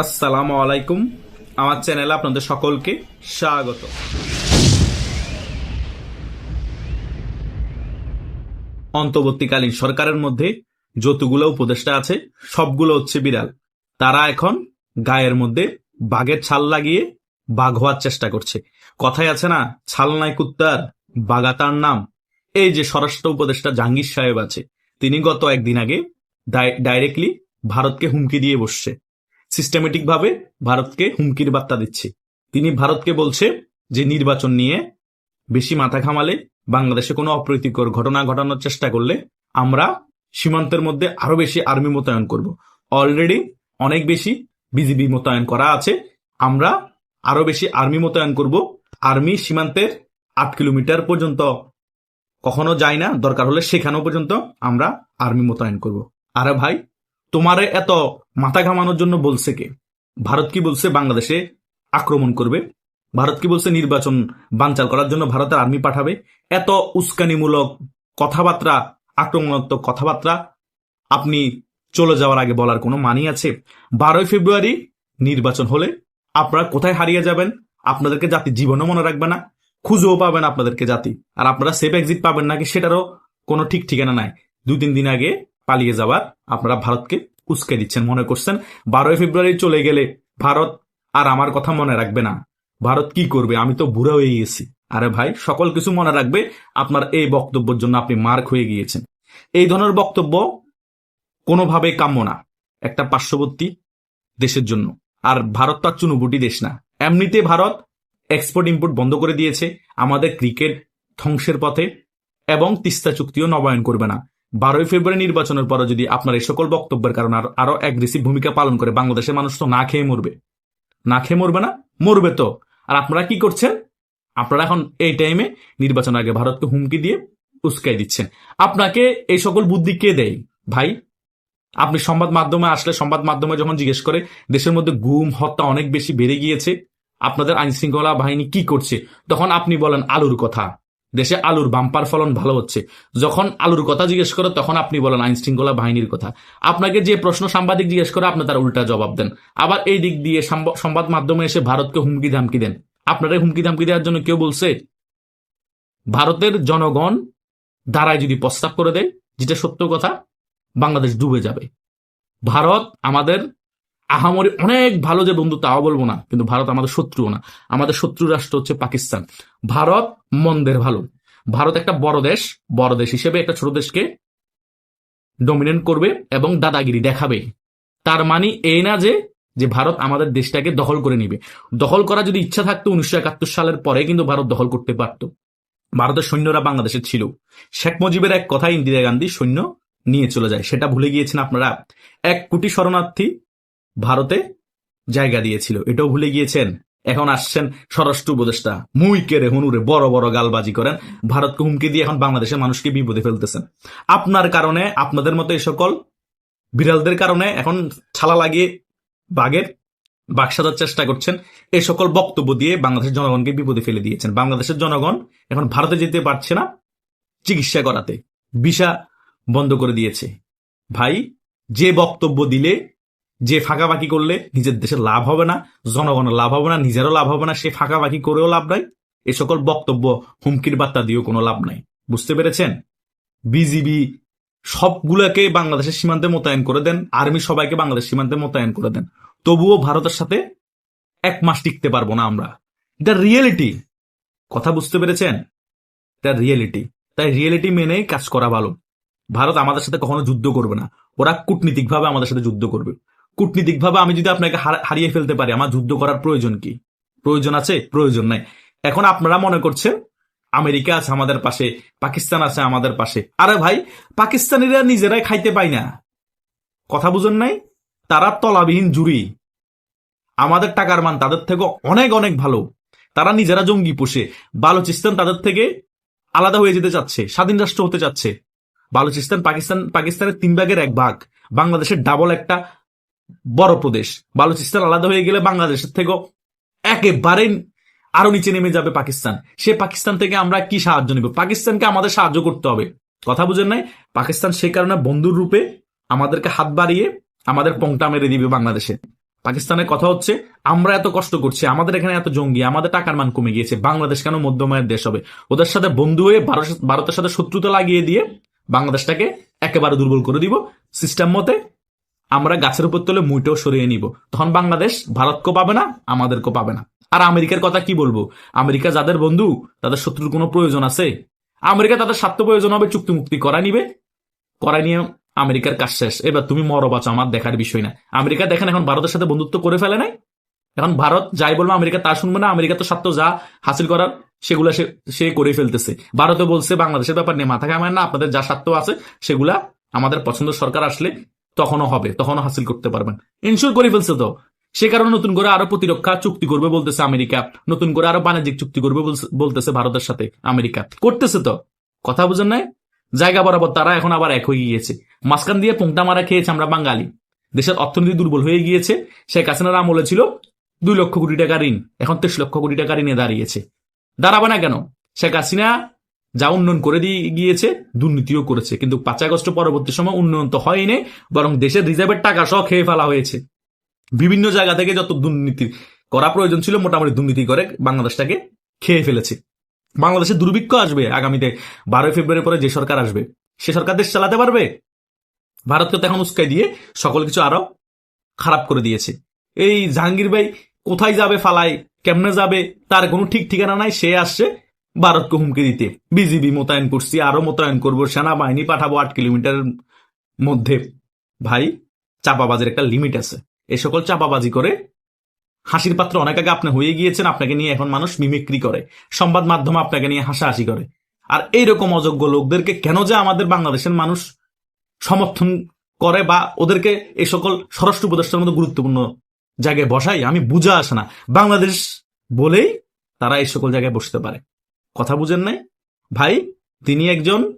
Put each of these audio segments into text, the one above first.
আসসালামু আলাইকুম। আমার চ্যানেলে আপনাদের সকলকে স্বাগত। অন্তর্বর্তীকালীন সরকারের মধ্যে যতগুলো উপদেষ্টা আছে, সবগুলো হচ্ছে বিড়াল। তারা এখন গায়ের মধ্যে বাঘের ছাল লাগিয়ে বাঘ হওয়ার চেষ্টা করছে। কথায় আছে না, ছাল নাই কুত্তার বাঘা তার নাম। এই যে স্বরাষ্ট্র উপদেষ্টা জাহাঙ্গীর সাহেব আছে, তিনি গত একদিন আগে ডাইরেক্টলি ভারতকে হুমকি দিয়ে বসছে। সিস্টেমেটিক ভাবে ভারতকে হুমকির বার্তা দিচ্ছে। তিনি ভারতকে বলছে যে, নির্বাচন নিয়ে বেশি মাথা ঘামালে বাংলাদেশে কোনো অপ্রীতিকর ঘটনা ঘটানোর চেষ্টা করলে আমরা সীমান্তের মধ্যে আরও বেশি আর্মি মোতায়েন করব। অলরেডি অনেক বেশি বিজিবি মোতায়েন করা আছে। আমরা আরও বেশি আর্মি মোতায়েন করব। আর্মি সীমান্তের আট কিলোমিটার পর্যন্ত কখনো যায় না। দরকার হলে সেখানেও পর্যন্ত আমরা আর্মি মোতায়েন করব। আরে ভাই, তোমারে এত মাথা ঘামানোর জন্য বলছে কে? ভারত কি বলছে বাংলাদেশে আক্রমণ করবে? ভারত কি বলছে নির্বাচন বানচাল করার জন্য ভারতের আর্মি পাঠাবে? এত উস্কানিমূলক কথাবার্তা, আক্রমণাত্মক কথাবার্তা আপনি চলে যাওয়ার আগে বলার কোনো মানি আছে? বারোই ফেব্রুয়ারি নির্বাচন হলে আপনারা কোথায় হারিয়ে যাবেন? আপনাদেরকে জাতি জীবনও মনে রাখবে না, খুঁজেও পাবেন আপনাদেরকে জাতি। আর আপনারা সেফ এক্সিট পাবেন নাকি সেটারও কোনো ঠিক ঠিকানা নাই। দুই তিন দিন আগে পালিয়ে যাওয়ার আপনারা ভারতকে উস্কে দিচ্ছেন, মনে করছেন, বারোই ফেব্রুয়ারি চলে গেলে ভারত আর আমার কথা মনে রাখবে না। ভারত কি করবে? আমি তো বুড়া হয়ে গেছি। আরে ভাই, সকল কিছু মনে রাখবে আপনার এই বক্তব্যের জন্য আপনি মার্ক হয়ে গিয়েছেন। এই ধরনের বক্তব্য কোনোভাবে কাম্য না, একটা পার্শ্ববর্তী দেশের জন্য। আর ভারত তো আর চুনুবুটি দেশ না। এমনিতে ভারত এক্সপোর্ট ইম্পোর্ট বন্ধ করে দিয়েছে। আমাদের ক্রিকেট ধ্বংসের পথে এবং তিস্তা চুক্তিও নবায়ন করবে না। বারোই ফেব্রুয়ারি নির্বাচনের পরে যদি আপনার এই সকল বক্তব্যের কারণে আর- অ্যাগ্রেসিভ ভূমিকা পালন করে বাংলাদেশের মানুষ তো না খেয়ে মরবে। না খেয়ে মরবে না, মরবে তো। আর আপনারা কি করছেন? আপনারা এখন এই টাইমে নির্বাচন আগে ভারতকে হুমকি দিয়ে উস্কাই দিচ্ছেন। আপনাকে এই সকল বুদ্ধি কে দেয়? ভাই, আপনি সংবাদ মাধ্যমে আসলে সংবাদ মাধ্যমে যখন জিজ্ঞেস করে, দেশের মধ্যে গুম, হত্যা অনেক বেশি বেড়ে গিয়েছে, আপনাদের আইন শৃঙ্খলা বাহিনী কি করছে? তখন আপনি বলেন আলুর কথা। দেশে আলুর বাম্পার ফলন ভালো হচ্ছে। যখন আলুর কথা জিজ্ঞেস করে, তখন আপনি বলেন, আইন শৃঙ্খলা বাহিনীর কথা। আপনাকে যে প্রশ্ন সাংবাদিক জিজ্ঞেস করে, আপনি তার উল্টা জবাব দেন। আবার এই দিক দিয়ে সংবাদ মাধ্যমে এসে ভারতকে হুমকি ধামকি দেন। আপনারা হুমকি ধামকি দেওয়ার জন্য কেউ বলছে, ভারতের জনগণ দ্বারাই যদি প্রস্তাব করে দেয়, যেটা সত্য কথা, বাংলাদেশ ডুবে যাবে। ভারত আমাদের আহামরি অনেক ভালো যে বন্ধু, তাও বলব না, কিন্তু ভারত আমাদের শত্রুও না। আমাদের শত্রু রাষ্ট্র হচ্ছে পাকিস্তান। ভারত মন্দের ভালো। ভারত একটা বড় দেশ বড় দেশ হিসেবে একটা ছোট দেশকে ডমিনেট করবে এবং দাদাগিরি দেখাবে। তার মানে এই না যে যে ভারত আমাদের দেশটাকে দখল করে নিবে। দখল করা যদি ইচ্ছা থাকতো উনিশশো একাত্তর সালের পরে কিন্তু ভারত দখল করতে পারত। ভারতের সৈন্যরা বাংলাদেশে ছিল। শেখ মুজিবের এক কথা ইন্দিরা গান্ধী সৈন্য নিয়ে চলে যায়, সেটা ভুলে গিয়েছেন আপনারা? এক কোটি শরণার্থী ভারতে জায়গা দিয়েছিল। এটাও ভুলে গিয়েছেন? এখন আসছেন স্বরাষ্ট্র উপদেষ্টা। মুই কেড়ে হুনুরে বড় বড় গালবাজি করেন। ভারতকে হুমকি দিয়ে এখন বাংলাদেশের মানুষকে বিপদে ফেলতেছেন। আপনার কারণে, আপনাদের মতো এই সকল বিড়ালদের কারণে এখন ছালা লাগিয়ে বাঘের বাঘ সাজার চেষ্টা করছেন। এই সকল বক্তব্য দিয়ে বাংলাদেশের জনগণকে বিপদে ফেলে দিয়েছেন। বাংলাদেশের জনগণ এখন ভারতে যেতে পারছে না চিকিৎসা করাতে। ভিসা বন্ধ করে দিয়েছে। ভাই, যে বক্তব্য দিলে যে ফাঁকাবাকি করলে নিজের দেশের লাভ হবে না, জনগণের লাভ হবে না, নিজেরও লাভ হবে না, সে ফাঁকাবাকি করেও লাভ নাই। এ সকল বক্তব্য, হুমকির বার্তা দিয়েও কোনো লাভ নাই। বুঝতে পেরেছেন? বিজিবি সবগুলোকে বাংলাদেশের সীমান্তে মোতায়েন করে দেন, আর্মি সবাইকে বাংলাদেশ সীমান্তে মোতায়েন করে দেন। তবুও ভারতের সাথে এক মাস টিকতে পারব না আমরা। এটা রিয়েলিটি কথা বুঝতে পেরেছেন? এটা রিয়েলিটি তাই রিয়েলিটি মেনে কাজ করা ভালো। ভারত আমাদের সাথে কখনো যুদ্ধ করবে না। ওরা কূটনীতিকভাবে আমাদের সাথে যুদ্ধ করবে। কূটনীতিকভাবে আমি যদি আপনাকে হারিয়ে ফেলতে পারি, আমার যুদ্ধ করার প্রয়োজন কি? প্রয়োজন আছে? প্রয়োজন নাই। এখন আপনারা মনে করছেন, আমেরিকা আছে আমাদের পাশে, পাকিস্তান আছে আমাদের পাশে। আরে ভাই, পাকিস্তানিরা নিজেরাই খাইতে পায় না। কথা বুঝেন নাই? তারা তলাবিহীন জুড়ি। আমাদের টাকার মান তাদের থেকে অনেক অনেক ভালো। তারা নিজেরা জঙ্গি পোষে। বালুচিস্তান তাদের থেকে আলাদা হয়ে যেতে চাচ্ছে, স্বাধীন রাষ্ট্র হতে চাচ্ছে। বালুচিস্তান পাকিস্তান, পাকিস্তানের তিন ভাগের এক ভাগ। বাংলাদেশের ডাবল একটা বড় প্রদেশ। বালুচিস্তান আলাদা হয়ে গেলে বাংলাদেশের থেকেও একেবারে আরও নিচে নেমে যাবে পাকিস্তান। সে পাকিস্তান থেকে আমরা কি সাহায্য নিব? পাকিস্তানকে আমাদের সাহায্য করতে হবে। কথা বুঝেন নাই? পাকিস্তান সেই কারণে বন্ধুর রূপে আমাদেরকে হাত বাড়িয়ে আমাদের পংটা মেরে দিবে বাংলাদেশে। পাকিস্তানের কথা হচ্ছে, আমরা এত কষ্ট করছি, আমাদের এখানে এত জঙ্গি, আমাদের টাকার মান কমে গিয়েছে, বাংলাদেশ কেন মধ্যমায়ের দেশ হবে? ওদের সাথে বন্ধু হয়ে ভারত- ভারতের সাথে শত্রুতা লাগিয়ে দিয়ে বাংলাদেশটাকে একেবারে দুর্বল করে দিব। সিস্টেম মতে আমরা গাছের উপর তলে মুইটাও সরিয়ে নিব। তখন বাংলাদেশ ভারতকেও পাবে না, আমাদেরকেও পাবে না। আর আমেরিকার কথা কি বলব? আমেরিকা যাদের বন্ধু, তাদের শত্রুর কোনো প্রয়োজন আছে? আমেরিকা তাদের স্বার্থ প্রয়োজন হবে চুক্তি মুক্তি করা নিবে। করাই নিয়ে আমেরিকার কাজ শেষ। এবার তুমি মরো, বাঁচো, আমার দেখার বিষয় না। আমেরিকা দেখেন, এখন ভারতের সাথে বন্ধুত্ব করে ফেলে নাই। এখন ভারত যাই বলব, আমেরিকা তা শুনবে না। আমেরিকা তো স্বার্থ যা হাসিল করার, সেগুলা সে করে ফেলতেছে। ভারতে বলছে, বাংলাদেশের ব্যাপার নিয়ে মাথা কামায় না। আপনাদের যা স্বার্থ আছে, সেগুলা আমাদের পছন্দ সরকার আসলে তখনও হবে, তখনও হাসিল করতে পারবেন। ইনশোর করে ফেলছে তো। সে কারণে নতুন করে আরও প্রতিরক্ষা চুক্তি করবে বলতেছে আমেরিকা। নতুন করে আরও বাণিজ্যিক চুক্তি করবে বলতেছে ভারতের সাথে আমেরিকা। করতেছে তো। কথা বুঝেন নাই? জায়গা বরাবর তারা এখন আবার এক হয়ে গিয়েছে। মাঝখান দিয়ে পোংটা মারা খেয়েছে আমরা বাঙালি। দেশের অর্থনীতি দুর্বল হয়ে গিয়েছে। শেখ হাসিনার আমলে ছিল দুই লক্ষ কোটি টাকা ঋণ। এখন তেইশ লক্ষ কোটি টাকা ঋণে দাঁড়িয়েছে। দাঁড়াবে না কেন? শেখ হাসিনা যা উন্নয়ন করে দিয়ে গিয়েছে, দুর্নীতিও করেছে। কিন্তু পাঁচ আগস্ট পরবর্তী সময় উন্নয়ন তো হয়নি, বরং দেশের রিজার্ভের টাকা সহ খেয়ে ফেলা হয়েছে। বিভিন্ন জায়গা থেকে যত দুর্নীতি করা প্রয়োজন ছিল, মোটামুটি দুর্নীতি করে বাংলাদেশটাকে খেয়ে ফেলেছে। বাংলাদেশে দুর্ভিক্ষ আসবে আগামীতে, বারোই ফেব্রুয়ারি পরে যে সরকার আসবে, সে সরকার দেশ চালাতে পারবে? ভারতকে তো এখন উস্কাই দিয়ে সকল কিছু আরও খারাপ করে দিয়েছে। এই জাহাঙ্গীর ভাই কোথায় যাবে, ফালায়, কেমনে যাবে, তার কোনো ঠিক ঠিকানা নাই, সে আসছে ভারতকে হুমকি দিতে। বিজিবি মোতায়েন করছি, আরও মোতায়েন করব, সেনাবাহিনী পাঠাবো আট কিলোমিটারের মধ্যে। ভাই, চাপাবাজির একটা লিমিট আছে। এই সকল চাপাবাজি করে হাসির পাত্র অনেক আগে আপনি হয়ে গিয়েছেন, আপনাকে নিয়ে এখন মানুষ মিমিক্রি করে। সংবাদ মাধ্যমে আপনাকে নিয়ে হাসাহাসি করে। আর এইরকম অযোগ্য লোকদেরকে কেন যে আমাদের বাংলাদেশের মানুষ সমর্থন করে বা ওদেরকে এই সকল স্বরাষ্ট্র উপদেষ্টার মতো গুরুত্বপূর্ণ জায়গায় বসাই আমি বুঝা আসে না। বাংলাদেশ বলেই তারা এই সকল জায়গায় বসতে পারে। কথা বুঝেন নাই? ভাই, তিনি একজন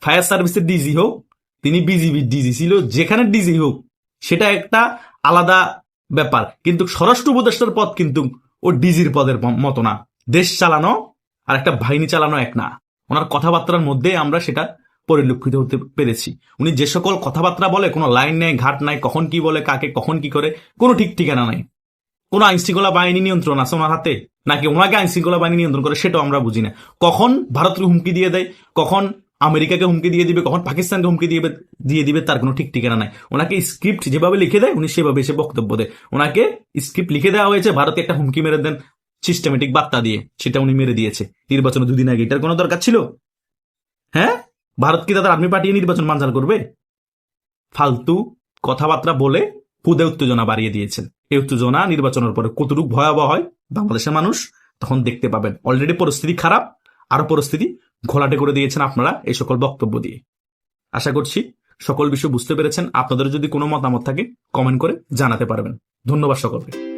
ফায়ার সার্ভিসের ডিজি হোক, তিনি বিজিবির ডিজি ছিল, যেখানে ডিজি হোক, সেটা একটা আলাদা ব্যাপার। কিন্তু স্বরাষ্ট্র উপদেষ্টার পদ কিন্তু ও ডিজির পদের মতো না। দেশ চালানো আর একটা বাহিনী চালানো এক না। ওনার কথাবার্তার মধ্যে আমরা সেটা পরিলক্ষিত হতে পেরেছি। উনি যে সকল কথাবার্তা বলে, কোনো লাইন নেই, ঘাট নাই, কখন কি বলে, কাকে, কখন কি করে, কোনো ঠিক ঠিকানা নাই। কোন আইন শৃঙ্খলা বাহিনী নিয়ন্ত্রণ আছে ওনার হাতে? নাকি ওনাকে আইন শৃঙ্খলা বাহিনী নিয়ন্ত্রণ করে সেটাও আমরা বুঝি না। কখন ভারতকে হুমকি দিয়ে দেয়? কখন আমেরিকাকে হুমকি দিয়ে দিবে? কখন পাকিস্তানকে হুমকি দিয়ে দিয়ে দিবে? তার কোনো ঠিক ঠিকানা নাই। ওনাকে স্ক্রিপ্ট যেভাবে লিখে দেয়, উনি সেভাবে এসে বক্তব্য দেয়। ওনাকে স্ক্রিপ্ট লিখে দেওয়া হয়েছে, ভারতে একটা হুমকি মেরে দেন সিস্টেমেটিক বার্তা দিয়ে। সেটা উনি মেরে দিয়েছে। নির্বাচনে দুদিন আগে। এটার কোনো দরকার ছিল? হ্যাঁ? ভারত কি তাদের আর্মি পাঠিয়ে নির্বাচন বানচাল করবে? ফালতু কথাবার্তা বলে খুদে উত্তেজনা বাড়িয়ে দিয়েছেন। এই উত্তেজনা নির্বাচনের পরে কতটুকু ভয়াবহ হয়? বাংলাদেশের মানুষ তখন দেখতে পাবেন। অলরেডি পরিস্থিতি খারাপ আরও পরিস্থিতি ঘোলাটে করে দিয়েছেন আপনারা এই সকল বক্তব্য দিয়ে। আশা করছি সকল বিষয় বুঝতে পেরেছেন। আপনাদের যদি কোনো মতামত থাকে কমেন্ট করে জানাতে পারবেন। ধন্যবাদ সকলকে।